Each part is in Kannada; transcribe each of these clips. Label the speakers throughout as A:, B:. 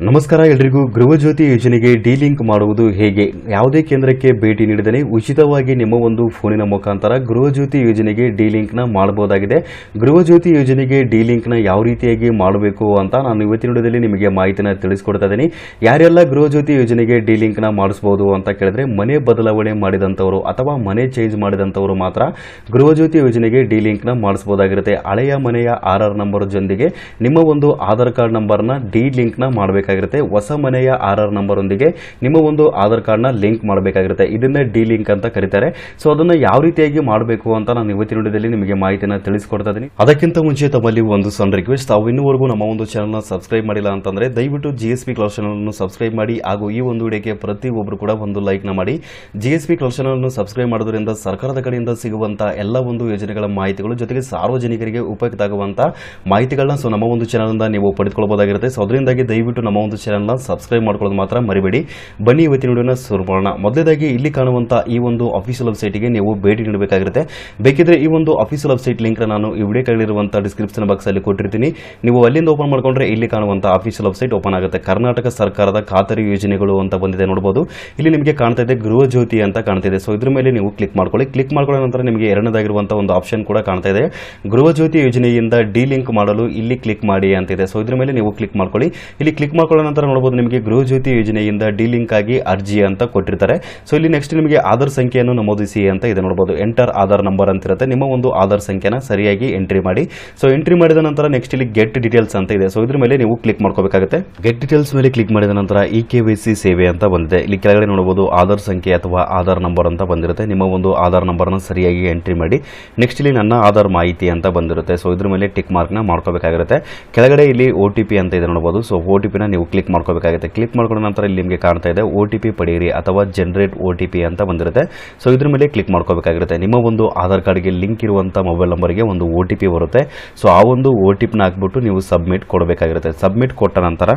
A: ನಮಸ್ಕಾರ ಎಲ್ರಿಗೂ. ಗೃಹಜ್ಯೋತಿ ಯೋಜನೆಗೆ ಲಿಂಕ್ ಮಾಡುವುದು ಹೇಗೆ? ಯಾವುದೇ ಕೇಂದ್ರಕ್ಕೆ ಭೇಟಿ ನೀಡಿದರೆ ಉಚಿತವಾಗಿ ನಿಮ್ಮ ಒಂದು ಫೋನಿನ ಮುಖಾಂತರ ಗೃಹಜ್ಯೋತಿ ಯೋಜನೆಗೆ ನ ಮಾಡಬಹುದಾಗಿದೆ. ಗೃಹಜ್ಯೋತಿ ಯೋಜನೆಗೆ ನ ಯಾವ ರೀತಿಯಾಗಿ ಮಾಡಬೇಕು ಅಂತ ನಾನು ಇವತ್ತಿನ ವಿಡಿಯೋದಲ್ಲಿ ನಿಮಗೆ ಮಾಹಿತಿನ ತಿಳಿಸಿಕೊಡ್ತಾ ಇದ್ದೀನಿ. ಯಾರೆಲ್ಲ ಗೃಹಜ್ಯೋತಿ ಯೋಜನೆಗೆ ನ ಮಾಡಿಸಬಹುದು ಅಂತ ಕೇಳಿದ್ರೆ ಮನೆ ಬದಲಾವಣೆ ಮಾಡಿದಂಥವರು ಅಥವಾ ಮನೆ ಚೇಂಜ್ ಮಾಡಿದಂಥವರು ಮಾತ್ರ ಗೃಹಜ್ಯೋತಿ ಯೋಜನೆಗೆ ನ ಮಾಡಿಸ್ಬೋದಾಗಿರುತ್ತೆ. ಹಳೆಯ ಮನೆಯ ಆರ್ ಆರ್ ನಂಬರ್ ಜೊತೆಗೆ ನಿಮ್ಮ ಒಂದು ಆಧಾರ್ ಕಾರ್ಡ್ ನಂಬರ್ನ ಡಿ ಲಿಂಕ್ನ ಮಾಡಬೇಕಾಗಿರುತ್ತೆ. ಹೊಸ ಮನೆಯ ಆರ್ ಆರ್ ನಂಬರ್ ಒಂದಿಗೆ ನಿಮ್ಮ ಒಂದು ಆಧಾರ್ ಕಾರ್ಡ್ನ ಲಿಂಕ್ ಮಾಡಬೇಕಾಗಿರುತ್ತೆ. ಇದನ್ನ ಡಿ ಲಿಂಕ್ ಅಂತ ಕರೀತಾರೆ. ಸೊ, ಅದನ್ನ ಯಾವ ರೀತಿಯಾಗಿ ಮಾಡಬೇಕು ಅಂತ ನಾನು ಇವತ್ತಿನ ವಿಡಿಯೋದಲ್ಲಿ ನಿಮಗೆ ಮಾಹಿತಿಯನ್ನು ತಿಳಿಸಿಕೊಡ್ತಾ ಇದ್ದೀನಿ. ಅದಕ್ಕಿಂತ ಮುಂಚೆ ತಮ್ಮಲ್ಲಿ ಒಂದು ಸಣ್ಣ ರಿಕ್ವೆಸ್ಟ್ ತಾವು ಇನ್ನೂವರೆಗೂ ನಮ್ಮ ಒಂದು ಚಾನಲ್ನ ಸಬ್ಸ್ಕ್ರೈಬ್ ಮಾಡಿಲ್ಲ ಅಂತಂದ್ರೆ ದಯವಿಟ್ಟು G S P class channel subscribe ಮಾಡಿ. ಹಾಗೂ ಈ ಒಂದು ವಿಡಿಯೋಗೆ ಪ್ರತಿಯೊಬ್ಬರು ಕೂಡ ಒಂದು ಲೈಕ್ನ ಮಾಡಿ. G S P class channel subscribe ಮಾಡೋದ್ರಿಂದ ಸರ್ಕಾರದ ಕಡೆಯಿಂದ ಸಿಗುವಂತಹ ಎಲ್ಲ ಒಂದು ಯೋಜನೆಗಳ ಮಾಹಿತಿಗಳು ಜೊತೆಗೆ ಸಾರ್ವಜನಿಕರಿಗೆ ಉಪಯುಕ್ತ ಆಗುವಂತಹ ಮಾಹಿತಿಗಳನ್ನ ಸೊ, ನಮ್ಮ ಒಂದು ಚಾನಲ್ ನೀವು ಪಡೆದುಕೊಳ್ಳಬಹುದಾಗಿರುತ್ತೆ ಸೊ, ಅದರಿಂದಾಗಿ ದಯವಿಟ್ಟು ಒಂದು ಚಾನಲ್ನ ಸಬ್ಸ್ಕ್ರೈಬ್ ಮಾಡ್ಕೊಳ್ಳೋದು ಮಾತ್ರ ಮರಿಬೇಡಿ. ಬನ್ನಿ ಇವತ್ತಿನ ವಿಡಿಯೋನ ಶುರು ಮಾಡೋಣ. ಮೊದಲೇದಾಗಿ ಇಲ್ಲಿ ಕಾಣುವಂಥ ಈ ಒಂದು ಅಫಿಷಿಯಲ್ ವೆಬ್ಸೈಟ್ಗೆ ನೀವು ಭೇಟಿ ನೀಡಬೇಕಾಗಿರುತ್ತೆ. ಬೇಕಿದ್ರೆ ಈ ಒಂದು ಅಫಿಷಿಯಲ್ ವೆಬ್ಸೈಟ್ ಲಿಂಕ್ ನಾನು ಈ ವಿಡಿಯೋ ಕೆಳಗಿರುವಂತಹ ಡಿಸ್ಕ್ರಿಪ್ಷನ್ ಬಾಕ್ಸ್ ಅಲ್ಲಿ ಕೊಟ್ಟಿರ್ತೀನಿ. ನೀವು ಅಲ್ಲಿಂದ ಓಪನ್ ಮಾಡ್ಕೊಂಡ್ರೆ ಇಲ್ಲಿ ಕಾಣುವಂಥ ಅಫಿಷಿಯಲ್ ವೆಬ್ಸೈಟ್ ಓಪನ್ ಆಗುತ್ತೆ. ಕರ್ನಾಟಕ ಸರ್ಕಾರದ ಖಾತರಿ ಯೋಜನೆಗಳು ಅಂತ ಬಂದಿದೆ ನೋಡಬಹುದು ಇಲ್ಲಿ ನಿಮಗೆ ಕಾಣ್ತಾ ಇದೆ ಗೃಹ ಜ್ಯೋತಿ ಅಂತ ಕಾಣ್ತಾ ಇದೆ. ಸೊ ಇದ್ರ ಮೇಲೆ ನೀವು ಕ್ಲಿಕ್ ಮಾಡ್ಕೊಳ್ಳಿ. ಕ್ಲಿಕ್ ಮಾಡ್ಕೊಳ್ಳೋ ನಂತರ ನಿಮಗೆ ಎರಡನೇದಾಗಿರುವಂಥ ಒಂದು ಆಪ್ಷನ್ ಕೂಡ ಕಾಣ್ತಾ ಇದೆ. ಗೃಹ ಜ್ಯೋತಿ ಯೋಜನೆಯಿಂದ ಡಿ ಲಿಂಕ್ ಮಾಡಲು ಇಲ್ಲಿ ಕ್ಲಿಕ್ ಮಾಡಿ ಅಂತ ಇದೆ. ಸೊ ಇದ್ರ ಮೇಲೆ ನೀವು ಕ್ಲಿಕ್ ಮಾಡ್ಕೊಳ್ಳಿ. ಇಲ್ಲಿ ಕ್ಲಿಕ್ ಮಾಡ್ಕೊಳ್ಳೋ ನಂತರ ನೋಡಬಹುದು ನಿಮಗೆ ಗೃಹ ಜ್ಯೋತಿ ಯೋಜನೆಯಿಂದ ಡಿ ಲಿಂಕ್ ಆಗಿ ಅರ್ಜಿ ಅಂತ ಕೊಟ್ಟಿರ್ತಾರೆ. ಸೊ ಇಲ್ಲಿ ನೆಕ್ಸ್ಟ್ ನಿಮಗೆ ಆಧಾರ್ ಸಂಖ್ಯೆಯನ್ನು ನಮೂದಿಸಿ ಅಂತ ಇದೆ ನೋಡಬಹುದು ಎಂಟರ್ ಆಧಾರ್ ನಂಬರ್ ಅಂತ ಇರುತ್ತೆ ನಿಮ್ಮ ಒಂದು ಆಧಾರ್ ಸಂಖ್ಯೆನ ಸರಿಯಾಗಿ ಎಂಟ್ರಿ ಮಾಡಿ. ಸೊ ಎಂಟ್ರಿ ಮಾಡಿದ ನಂತರ ನೆಕ್ಸ್ಟ್ ಇಲ್ಲಿ ಗೆಟ್ ಡೀಟೇಲ್ಸ್ ಅಂತ ಇದೆ. ಸೊ ಇದ್ರ ಮೇಲೆ ನೀವು ಕ್ಲಿಕ್ ಮಾಡ್ಕೋಬೇಕಾಗುತ್ತೆ. ಗೆಟ್ ಡೀಟೇಲ್ಸ್ ಮೇಲೆ ಕ್ಲಿಕ್ ಮಾಡಿದ ನಂತರ ಇ ಕೆ ವೈ ಸಿ ಸೇವೆ ಅಂತ ಬಂದಿದೆ. ಇಲ್ಲಿ ಕೆಳಗಡೆ ನೋಡಬಹುದು ಆಧಾರ್ ಸಂಖ್ಯೆ ಅಥವಾ ಆಧಾರ್ ನಂಬರ್ ಅಂತ ಬಂದಿರುತ್ತೆ. ನಿಮ್ಮ ಒಂದು ಆಧಾರ್ ನಂಬರ್ನ ಸರಿಯಾಗಿ ಎಂಟ್ರಿ ಮಾಡಿ. ನೆಕ್ಸ್ಟ್ ಇಲ್ಲಿ ನನ್ನ ಆಧಾರ್ ಮಾಹಿತಿ ಅಂತ ಬಂದಿರುತ್ತೆ. ಸೊ ಇದ್ರ ಮೇಲೆ ಟಿಕ್ ಮಾರ್ಕ್ನ ಮಾಡ್ಕೋಬೇಕಾಗಿರುತ್ತೆ ಕೆಳಗಡೆ ಇಲ್ಲಿ ಪಿ ಅಂತ ಇದೆ ನೋಡಬಹುದು ಸೊ ಒ ಟಿ ನೀವು ಕ್ಲಿಕ್ ಮಾಡ್ಕೋಬೇಕಾಗುತ್ತೆ. ಕ್ಲಿಕ್ ಮಾಡ್ಕೊಂಡ ನಂತರ ಇಲ್ಲಿ ನಿಮಗೆ ಕಾಣ್ತಾ ಇದೆ ಒ ಟಿ ಪಿ ಪಡೆಯಿರಿ ಅಥವಾ ಜನರೇಟ್ ಒ ಟಿ ಪಿ ಅಂತ ಬಂದಿರುತ್ತೆ. ಸೊ ಇದ್ರ ಮೇಲೆ ಕ್ಲಿಕ್ ಮಾಡ್ಕೋಬೇಕಾಗಿರುತ್ತೆ. ನಿಮ್ಮ ಒಂದು ಆಧಾರ್ ಕಾರ್ಡ್ಗೆ ಲಿಂಕ್ ಇರುವಂಥ ಮೊಬೈಲ್ ನಂಬರ್ಗೆ ಒಂದು ಒ ಟಿ ಪಿ ಬರುತ್ತೆ. ಸೊ ಆ ಒಂದು ಓ ಟಿ ಪಿನ ಹಾಕ್ಬಿಟ್ಟು ನೀವು ಸಬ್ಮಿಟ್ ಕೊಡಬೇಕಾಗಿರುತ್ತೆ. ಸಬ್ಮಿಟ್ ಕೊಟ್ಟ ನಂತರ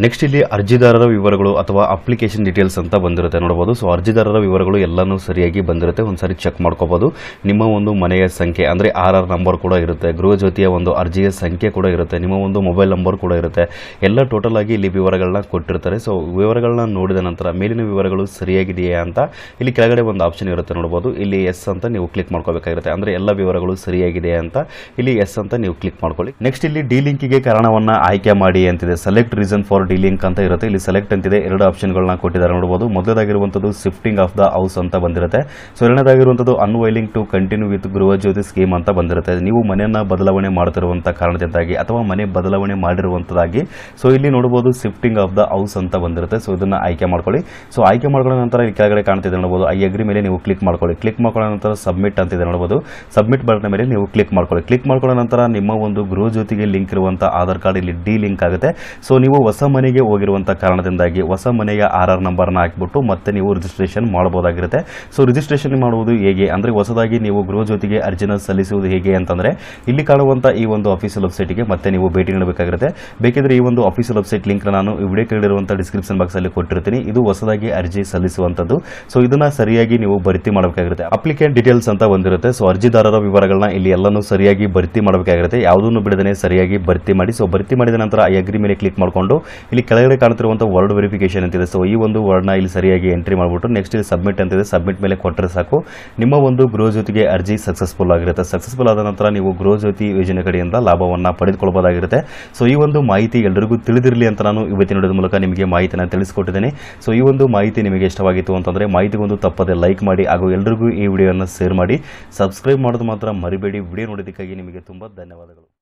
A: ನೆಕ್ಸ್ಟ್ ಇಲ್ಲಿ ಅರ್ಜಿದಾರರ ವಿವರಗಳು ಅಥವಾ ಅಪ್ಲಿಕೇಶನ್ ಡೀಟೇಲ್ಸ್ ಅಂತ ಬಂದಿರುತ್ತೆ. ನೋಡಬಹುದು ಸೊ ಅರ್ಜಿದಾರರ ವಿವರಗಳು ಎಲ್ಲಾನು ಸರಿಯಾಗಿ ಬಂದಿರುತ್ತೆ. ಒಂದ್ಸರಿ ಚೆಕ್ ಮಾಡ್ಕೋಬಹುದು ನಿಮ್ಮ ಒಂದು ಮನೆಯ ಸಂಖ್ಯೆ, ಅಂದ್ರೆ ಆರ್ ಆರ್ ನಂಬರ್ ಕೂಡ ಇರುತ್ತೆ. ಗೃಹ ಜ್ಯೋತಿಯ ಒಂದು ಅರ್ಜಿಯ ಸಂಖ್ಯೆ ಕೂಡ ಇರುತ್ತೆ. ನಿಮ್ಮ ಒಂದು ಮೊಬೈಲ್ ನಂಬರ್ ಕೂಡ ಇರುತ್ತೆ. ಎಲ್ಲ ಟೋಟಲ್ ಆಗಿ ಇಲ್ಲಿ ವಿವರಗಳನ್ನ ಕೊಟ್ಟಿರ್ತಾರೆ. ಸೊ ವಿವರಗಳನ್ನ ನೋಡಿದ ನಂತರ ಮೇಲಿನ ವಿವರಗಳು ಸರಿಯಾಗಿದೆಯಾ ಅಂತ ಇಲ್ಲಿ ಕೆಳಗಡೆ ಒಂದು ಆಪ್ಷನ್ ಇರುತ್ತೆ. ನೋಡಬಹುದು ಇಲ್ಲಿ ಎಸ್ ಅಂತ ನೀವು ಕ್ಲಿಕ್ ಮಾಡ್ಕೋಬೇಕಾಗಿರುತ್ತೆ. ಅಂದ್ರೆ ಎಲ್ಲ ವಿವರಗಳು ಸರಿಯಾಗಿದೆ ಅಂತ ಇಲ್ಲಿ ಎಸ್ ಅಂತ ನೀವು ಕ್ಲಿಕ್ ಮಾಡ್ಕೊಳ್ಳಿ. ನೆಕ್ಸ್ಟ್ ಇಲ್ಲಿ ಡಿ ಲಿಂಕಿಗೆ ಕಾರಣವನ್ನ ಆಯ್ಕೆ ಮಾಡಿ ಅಂತಿದೆ. Select reason for delink ಅಂತ ಇರುತ್ತೆ. ಇಲ್ಲಿ ಸೆಲೆಕ್ಟ್ ಅಂತಿದೆ ಎರಡು ಆಪ್ಷನ್ಗಳನ್ನ ಕೊಟ್ಟಿದ್ದಾರೆ. ನೋಡಬಹುದು ಮೊದಲದಾಗಿರುವಂಥದ್ದು ಶಿಫ್ಟಿಂಗ್ ಆಫ್ ದ ಹೌಸ್ ಅಂತ ಬಂದಿರುತ್ತೆ. So ಎರಡನೇದಾಗಿರುವಂಥದ್ದು unwilling to continue with Gruha Jyothi scheme ಅಂತ ಬಂದಿರುತ್ತೆ. ನೀವು ಮನೆಯನ್ನ ಬದಲಾವಣೆ ಮಾಡ್ತಿರುವಂಥ ಕಾರಣದಿಂದಾಗಿ ಅಥವಾ ಮನೆ ಬದಲಾವಣೆ ಮಾಡಿರುವಂಥದ್ದಾಗಿ. ಸೊ ಇಲ್ಲಿ ನೋಡಬಹುದು ಶಿಫ್ಟಿಂಗ್ ಆಫ್ ದ ಹೌಸ್ ಅಂತ ಬಂದಿರುತ್ತೆ. ಸೊ ಇದನ್ನ ಆಯ್ಕೆ ಮಾಡ್ಕೊಳ್ಳಿ. ಸೊ ಆಯ್ಕೆ ಮಾಡ್ಕೊಳ್ಳೋ ನಂತರ ಇಲ್ಲಿ ಕೆಳಗಡೆ ಕಾಣ್ತಿದೆ ನೋಡಬಹುದು ಐ ಅಗ್ರಿ ಮೇಲೆ ನೀವು ಕ್ಲಿಕ್ ಮಾಡ್ಕೊಳ್ಳಿ. ಕ್ಲಿಕ್ ಮಾಡ್ಕೊಳ್ಳೋ ನಂತರ ಸಬ್ಮಿಟ್ ಅಂತಿದೆ ನೋಡಬಹುದು ಸಬ್ಮಿಟ್ ಬಟನ್ ಮೇಲೆ ನೀವು ಕ್ಲಿಕ್ ಮಾಡ್ಕೊಳ್ಳಿ. ಕ್ಲಿಕ್ ಮಾಡ್ಕೊಳ್ಳೋ ನಂತರ ನಿಮ್ಮ ಒಂದು ಗೃಹ ಜ್ಯೋತಿಗೆ ಲಿಂಕ್ ಇರುವಂತಹ ಆಧಾರ್ ಕಾರ್ಡ್ ಇಲ್ಲಿ ಡಿ ಲಿಂಕ್ ಆಗುತ್ತೆ. ಸೊ ನೀವು ಹೊಸ ಮನೆಗೆ ಹೋಗಿರುವಂಥ ಕಾರಣದಿಂದಾಗಿ ಹೊಸ ಮನೆಯ ಆರ್ ಆರ್ ನಂಬರ್ನ ಹಾಕಿಬಿಟ್ಟು ಮತ್ತೆ ನೀವು ರಿಜಿಸ್ಟ್ರೇಷನ್ ಮಾಡಬಹುದಾಗಿರುತ್ತೆ ಸೊ ರಿಜಿಸ್ಟ್ರೇಷನ್ ಮಾಡುವುದು ಹೇಗೆ? ಅಂದರೆ ಹೊಸದಾಗಿ ನೀವು ಗೃಹ ಜ್ಯೋತಿಗೆ ಅರ್ಜಿನ ಸಲ್ಲಿಸುವುದು ಹೇಗೆ ಅಂತಂದರೆ, ಇಲ್ಲಿ ಕಾಣುವಂಥ ಈ ಒಂದು ಅಫಿಷಿಯಲ್ ವೆಬ್ಸೈಟ್ಗೆ ಮತ್ತೆ ನೀವು ಭೇಟಿ ನೀಡಬೇಕಾಗಿರುತ್ತೆ. ಬೇಕಿದ್ರೆ ಈ ಒಂದು ಅಫಿಷಿಯಲ್ ವೆಬ್ಸೈಟ್ ಲಿಂಕ್ ನಾನು ವಿಡಿಯೋ ಕೇಳಿರುವಂಥ ಡಿಸ್ಕ್ರಿಪ್ಷನ್ ಬಾಕ್ಸ್ ಅಲ್ಲಿ ಕೊಟ್ಟಿರ್ತೀನಿ. ಇದು ಹೊಸದಾಗಿ ಅರ್ಜಿ ಸಲ್ಲಿಸುವಂಥದ್ದು ಸೊ ಇದನ್ನ ಸರಿಯಾಗಿ ನೀವು ಭರ್ತಿ ಮಾಡಬೇಕಾಗಿರುತ್ತೆ. ಅಪ್ಲಿಕೆಂಟ್ ಡೀಟೇಲ್ಸ್ ಅಂತ ಬಂದಿರುತ್ತೆ. ಸೊ ಅರ್ಜಿದಾರರ ವಿವರಗಳನ್ನ ಇಲ್ಲಿ ಎಲ್ಲನೂ ಸರಿಯಾಗಿ ಭರ್ತಿ ಮಾಡಬೇಕಾಗಿರುತ್ತೆ. ಯಾವುದನ್ನು ಬಿಡದೇ ಸರಿಯಾಗಿ ಭರ್ತಿ ಮಾಡಿ. ಸೊ ಭರ್ತಿ ಮಾಡಿದ ನಂತರ ಐ ಅಗ್ರಿ ಮೇಲೆ ಕ್ಲಿಕ್ ಮಾಡಿಕೊಂಡು ಇಲ್ಲಿ ಕೆಳಗಡೆ ಕಾಣ್ತಿರುವಂಥ ವರ್ಡ್ ವೆರಿಫಿಕೇಶನ್ ಅಂತಿದೆ. ಸೊ ಈ ಒಂದು ವರ್ಡ್ನ ಇಲ್ಲಿ ಸರಿಯಾಗಿ ಎಂಟ್ರಿ ಮಾಡಿಬಿಟ್ಟು ನೆಕ್ಸ್ಟ್ ಇಲ್ಲಿ ಸಬ್ಮಿಟ್ ಅಂತಿದೆ. ಸಬ್ಮಿಟ್ ಮೇಲೆ ಕೊಟ್ಟರೆ ಸಾಕು. ನಿಮ್ಮ ಒಂದು ಗೃಹ ಜ್ಯೋತಿಗೆ ಅರ್ಜಿ ಸಕ್ಸಸ್ಫುಲ್ ಆಗಿರುತ್ತೆ. ಸಕ್ಸಸ್ಫುಲ್ ಆದ ನಂತರ ನೀವು ಗೃಹ ಜ್ಯೋತಿ ಯೋಜನೆ ಕಡೆಯಿಂದ ಲಾಭವನ್ನು ಪಡೆದುಕೊಳ್ಳಬಹುದಾಗಿರುತ್ತೆ. ಸೊ ಈ ಒಂದು ಮಾಹಿತಿ ಎಲ್ಲರಿಗೂ ತಿಳಿದಿರಲಿ ಅಂತ ನಾನು ಇವತ್ತಿನ ನೋಡೋದ ಮೂಲಕ ನಿಮಗೆ ಮಾಹಿತಿಯನ್ನು ತಿಳಿಸ್ಕೊಟ್ಟಿದ್ದೇನೆ. ಸೊ ಈ ಒಂದು ಮಾಹಿತಿ ನಿಮಗೆ ಇಷ್ಟವಾಗಿತ್ತು ಅಂತಂದರೆ ಮಾಹಿತಿಗೊಂದು ತಪ್ಪದೆ ಲೈಕ್ ಮಾಡಿ ಹಾಗೂ ಎಲ್ಲರಿಗೂ ಈ ವಿಡಿಯೋನ ಶೇರ್ ಮಾಡಿ. ಸಬ್ಸ್ಕ್ರೈಬ್ ಮಾಡೋದು ಮಾತ್ರ ಮರಿಬೇಡಿ. ವಿಡಿಯೋ ನೋಡೋದಕ್ಕಾಗಿ ನಿಮಗೆ ತುಂಬ ಧನ್ಯವಾದಗಳು.